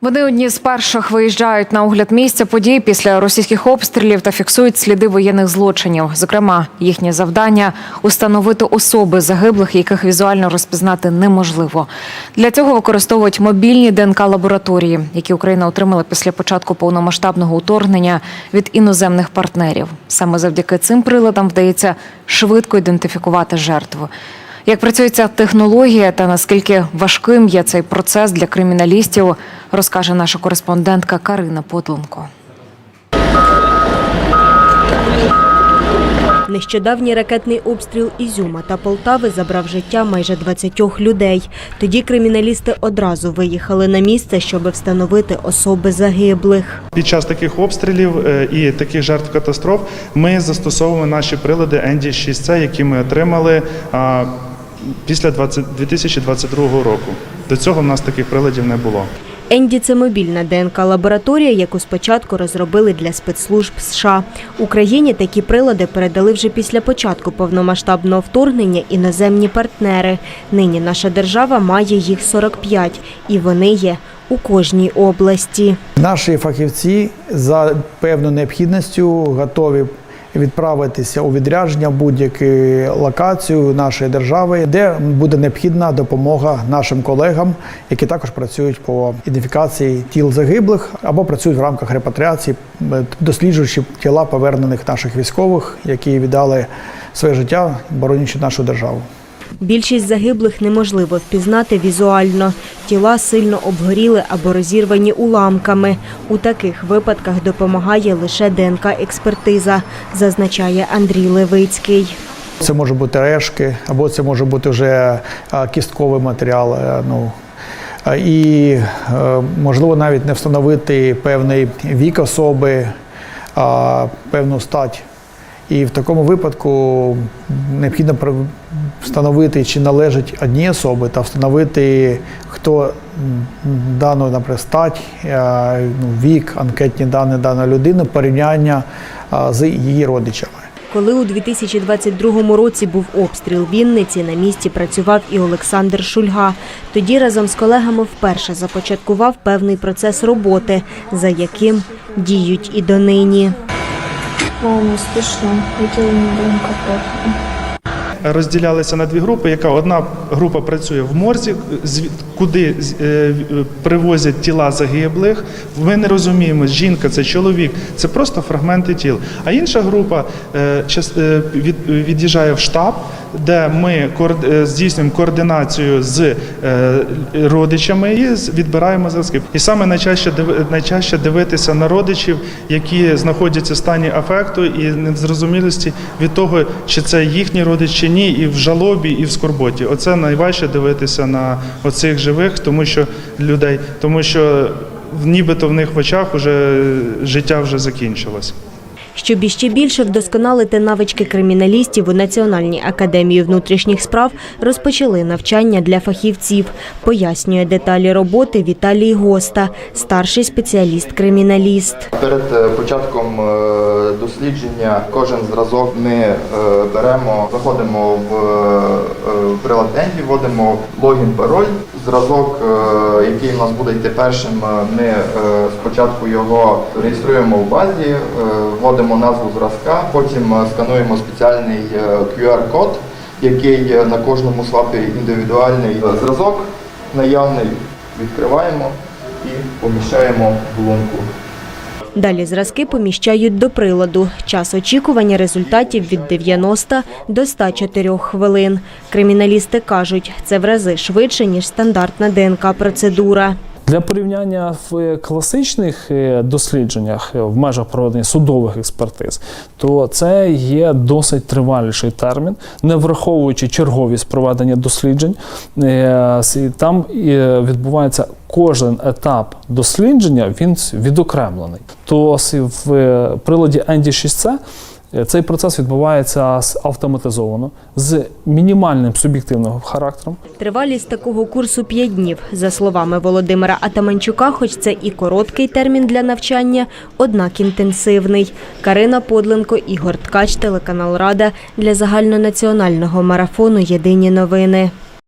Вони одні з перших виїжджають на огляд місця подій після російських обстрілів та фіксують сліди воєнних злочинів. Зокрема, їхнє завдання установити особи загиблих, яких візуально розпізнати неможливо. Для цього використовують мобільні ДНК лабораторії, які Україна отримала після початку повномасштабного уторгнення від іноземних партнерів. Саме завдяки цим приладам вдається швидко ідентифікувати жертву. Як працює ця технологія та наскільки важким є цей процес для криміналістів, розкаже наша кореспондентка Карина Подлунко. Нещодавній ракетний обстріл Ізюма та Полтави забрав життя майже 20 людей. Тоді криміналісти одразу виїхали на місце, щоб встановити особи загиблих. Під час таких обстрілів е, і таких жертв катастроф ми застосовуємо наші прилади ND6C, які ми отримали після 20 2022 року. До цього в нас таких приладів не було. Енді це мобільна ДНК-лабораторія, яку спочатку розробили для спецслужб США. Україні такі прилади передали вже після початку повномасштабного вторгнення іноземні партнери. Нині наша держава має їх 45, і вони є у кожній області. Наші фахівці за певною необхідністю готові відправитися у відрядження будь-яку локацію нашої держави, де буде необхідна допомога нашим колегам, які також працюють по ідентифікації тіл загиблих або працюють в рамках репатріації, досліджуючи тіла повернених наших військових, які віддали своє життя, боронячи нашу державу. Більшість загиблих неможливо впізнати візуально. Тіла сильно обгоріли або розірвані уламками. У таких випадках допомагає лише ДНК-експертиза, зазначає Андрій Левицький. Це може бути решки, або це може бути вже кістковий матеріал. е, Ну, і е, можливо навіть не встановити певний вік особи, певну стать. І в такому випадку необхідно встановити, чи належить одній особи, та встановити, хто дану наприклад, стать, е, ну, вік, анкетні дані даної людини, порівняння з її родичами. Коли у 2022 році був обстріл Вінниці, на місці працював і Олександр Шульга. Тоді разом з колегами вперше започаткував певний процес роботи, за яким діють і донині. Вам успішно виділення ДНК профілю. Розділялися на дві групи. Яка одна група працює в морзі, куди е, привозять тіла загиблих. Ми не розуміємо, жінка це чоловік, це просто фрагменти тіл. А інша група е, е, від- від'їжджає в штаб, де ми здійснюємо координацію з родичами і відбираємо зразки. І саме найчастіше диви- найчастіше дивитися на родичів, які знаходяться в стані афекту і незрозумілості від того, чи це їхній родич чи ні, і в жалобі, і в скорботі. Оце найважче дивитися на оцих живих, тому що людей, тому що нібито в них в очах вже життя вже закінчилось. Щоб іще більше вдосконалити навички криміналістів у Національній академії внутрішніх справ розпочали навчання для фахівців. Пояснює деталі роботи Віталій Госта, старший спеціаліст-криміналіст. Перед е, початком е, дослідження кожен зразок ми е, беремо, заходимо в прилад Енді, вводимо логін, пароль. Зразок, який у нас буде йти першим, ми спочатку його реєструємо в базі, е, вводимо назву зразка, потім е, скануємо спеціальний е, QR-код, який е, на кожному свапі індивідуальний зразок наявний. Відкриваємо і поміщаємо в лунку. Далі зразки поміщають до приладу. Час очікування результатів від 90 до 104 хвилин. Криміналісти кажуть, це в рази швидше, ніж стандартна ДНК-процедура. Для порівняння в класичних е, дослідженнях е, в межах проведення судових експертиз, то це є досить триваліший термін, не враховуючи черговість проведення досліджень. Е, Там е, відбувається кожен етап дослідження, він відокремлений. То в е, приладі ND6C Е, Цей процес відбувається автоматизовано, з мінімальним суб'єктивним характером. Тривалість такого курсу 5 днів. За словами Володимира Атаманчука, хоч це і короткий термін для навчання, однак інтенсивний. Карина Подленко, Ігор Ткач, телеканал Рада для загальнонаціонального марафону Єдині новини.